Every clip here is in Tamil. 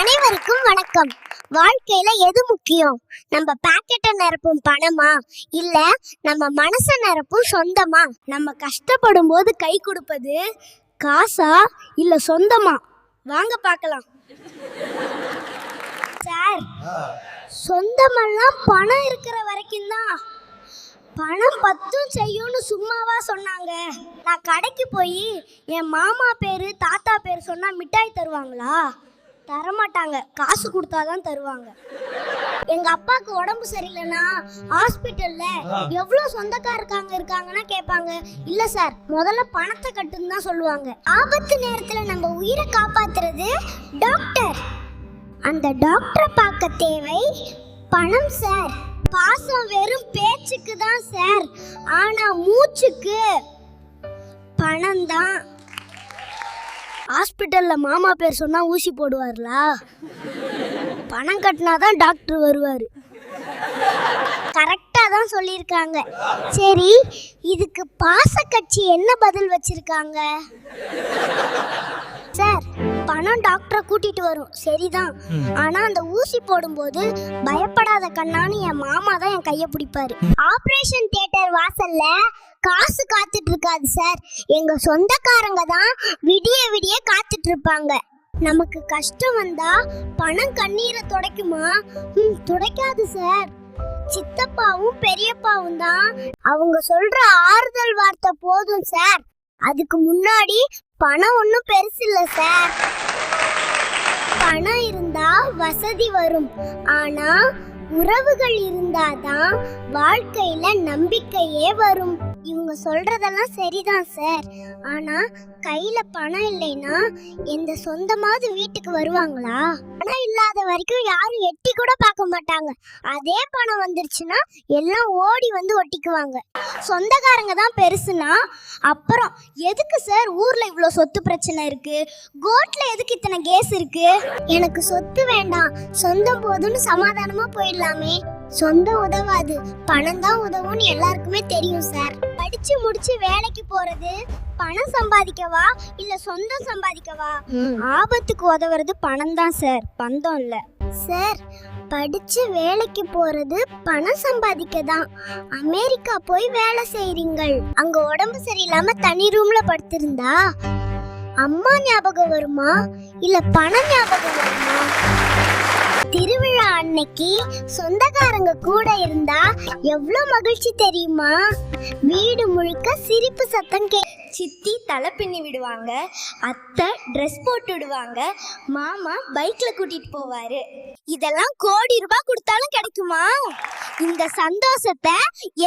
அனைவருக்கும் வணக்கம். வாழ்க்கையில எது முக்கியம்? நம்ம பாக்கெட்டை நிரப்பும் பணமா? இல்ல நம்ம மனசை நிரப்பும் சொந்தமா? நம்ம கஷ்டப்படும் போது கை கொடுப்பது காசா இல்ல சொந்தமா? வாங்க பார்க்கலாம். சார் சொந்தமெல்லாம் பணம் இருக்கிற வரைக்கும் தான். பணம் பத்தும் செய்யும்னு சும்மாவா சொன்னாங்க. நான் கடைக்கு போய் என் மாமா பேரு தாத்தா பேர் சொன்னா மிட்டாய் தருவாங்களா? தரமாட்டாங்க. காசு கொடுத்தாதான் தருவாங்க. எங்க அப்பாவுக்கு உடம்பு சரியில்லைன்னா ஹாஸ்பிட்டல்ல எவ்வளவு சொந்தக்காரக்காங்க இருக்காங்கன்னா கேட்பாங்க. இல்ல சார் முதல்ல பணத்தை கட்டுன்னு தான் சொல்லுவாங்க. ஆபத்து நேரத்துல நம்ம உயிரை காப்பாத்துறது டாக்டர். அந்த டாக்டரை பார்க்க தேவை பணம் சார். பாசம் வெறும் பேச்சுக்கு தான் சார். ஆனா மூச்சுக்கு பணம் தான். ஹாஸ்பிட்டல்ல மாமா பேர் சொன்னா ஊசி போடுவார்லா? பணம் கட்டினா தான் டாக்டர் வருவார். கரெக்டாக தான் சொல்லியிருக்காங்க. சரி இதுக்கு பாசக்கட்சி என்ன பதில் வச்சிருக்காங்க? சார் பணம் டாக்டரை கூட்டிட்டு வரும். சரிதான். ஆனா அந்த ஊசி போடும்போது பயப்படாத கண்ணான்னு என் மாமா தான் என் கையை பிடிப்பாரு. ஆபரேஷன் தியேட்டர் வாசல்ல காசு காத்துட்டு இருக்காது சார். எங்க சொந்தக்காரங்க தான் விடிய விடிய காத்துட்டு இருப்பாங்க நமக்கு கஷ்டம் வந்தா பணம் கண்ணீரை துடைக்குமா? ம், துடைக்காது சார். சித்தப்பாவும் பெரியப்பாவும் தான் அவங்க சொல்ற ஆறுதல் வார்த்தை போதும் சார். அதுக்கு முன்னாடி பணம் ஒன்றும் பெருசு இல்லை சார். பணம் இருந்தா வசதி வரும். ஆனா உறவுகள் இருந்தாதான் வாழ்க்கையில நம்பிக்கையே வரும். இவங்க சொல்றதெல்லாம் சரிதான் சார். ஆனா கையில பணம் இல்லைன்னா எந்த சொந்தமாவது வீட்டுக்கு வருவாங்களா? பணம் இல்லாத வரைக்கும் யாரும் எட்டி கூட பார்க்க மாட்டாங்க. அதே பணம் வந்துருச்சுன்னா எல்லாம் ஓடி வந்து ஒட்டிக்குவாங்க. சொந்தக்காரங்க தான் பெருசுனா அப்புறம் எதுக்கு சார் ஊர்ல இவ்வளோ சொத்து பிரச்சனை இருக்கு? கோட்ல எதுக்கு இத்தனை கேஸ் இருக்கு? எனக்கு சொத்து வேண்டாம். சொந்தம் போதுன்னு சமாதானமா போயிடலாமே. சொந்தம் உதவாது. பணம் தான் உதவும்னு எல்லாருக்குமே தெரியும் சார். படிச்சு முடிச்சு வேலைக்கு போறது பணம் சம்பாதிக்கவா இல்ல சொந்தம் சம்பாதிக்கவா? ஆபத்துக்கு உதவுறது பணம் தான் சார். பந்தம் இல்ல. சார் படிச்சு வேலைக்கு போறது பணம் சம்பாதிக்க தான். அமெரிக்கா போய் வேலை செய்றீங்கள். அங்க உடம்பு சரியில்லாம தனி ரூம்ல படுத்திருந்தா அம்மா ஞாபகம் வருமா? இல்ல பணம் ஞாபகம் வருமா? அன்னைக்கு சொந்தக்காரங்க கூட இருந்தா எவ்வளவு மகிழ்ச்சி தெரியுமா? வீடு முழுக்க சிரிப்பு சத்தம் கே சித்தி தலை பின்னி விடுவாங்க. அத்தை ட்ரெஸ் போட்டு விடுவாங்க. மாமா பைக்ல கூட்டிட்டு போவாரு. இதெல்லாம் கோடி ரூபாய் கொடுத்தாலும் கிடைக்குமா? இந்த சந்தோஷத்தை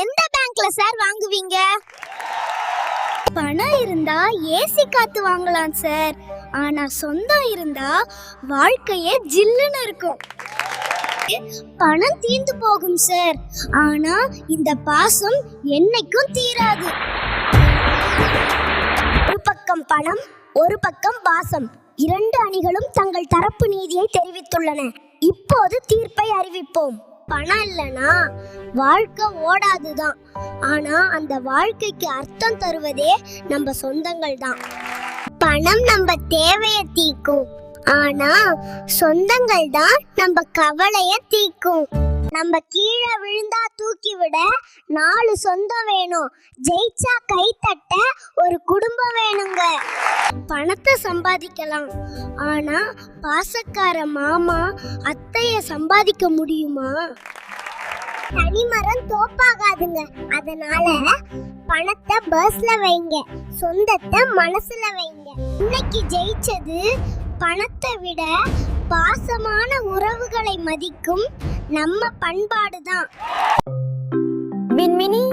எந்த பேங்க்ல சார் வாங்குவீங்க? பணம் இருந்தா ஏசி காத்து வாங்கலாம் சார் ஆனா சொந்தம் இருந்தா வாழ்க்கையே ஜில்லுன்னு இருக்கும். பணம் தீர்ந்து போகும் சார். ஆனா இந்த பாசம் என்னைக்கும் தீராது. ஒரு பக்கம் பணம் ஒரு பக்கம் பாசம். இரண்டு அணிகளும் தங்கள் தரப்பு நீதியை தெரிவித்துள்ளன. இப்போது தீர்ப்பை அறிவிப்போம். பணம் இல்லனா வாழ்க்கை ஓடாதுதான். ஆனா அந்த வாழ்க்கைக்கு அர்த்தம் தருவதே நம்ம சொந்தங்கள் தான் பணம் நம்ம தேவையை தீக்கும் ஆனா சொந்தங்கள் தான் நம்ம கவலைய தீக்கும் நம்ம கீழே விழுந்தா தூக்கி விட நாலு சொந்தம் வேணும். ஜெயிச்சா கை தட்ட ஒரு குடும்பம் வேணுங்க. பணத்தை சம்பாதிக்கலாம். ஆனா பாசக்கார மாமா அத்தைய சம்பாதிக்க முடியுமா? தனிமரம் தோப்பாகாதுங்க. அதனால பணத்தை பஸ்ல வைங்க. சொந்தத்தை மனசுல வைங்க. இன்னைக்கு ஜெயிச்சது பணத்தை விட பாசமான உறவுகளை மதிக்கும் நம்ம பண்பாடு தான் மின்மினி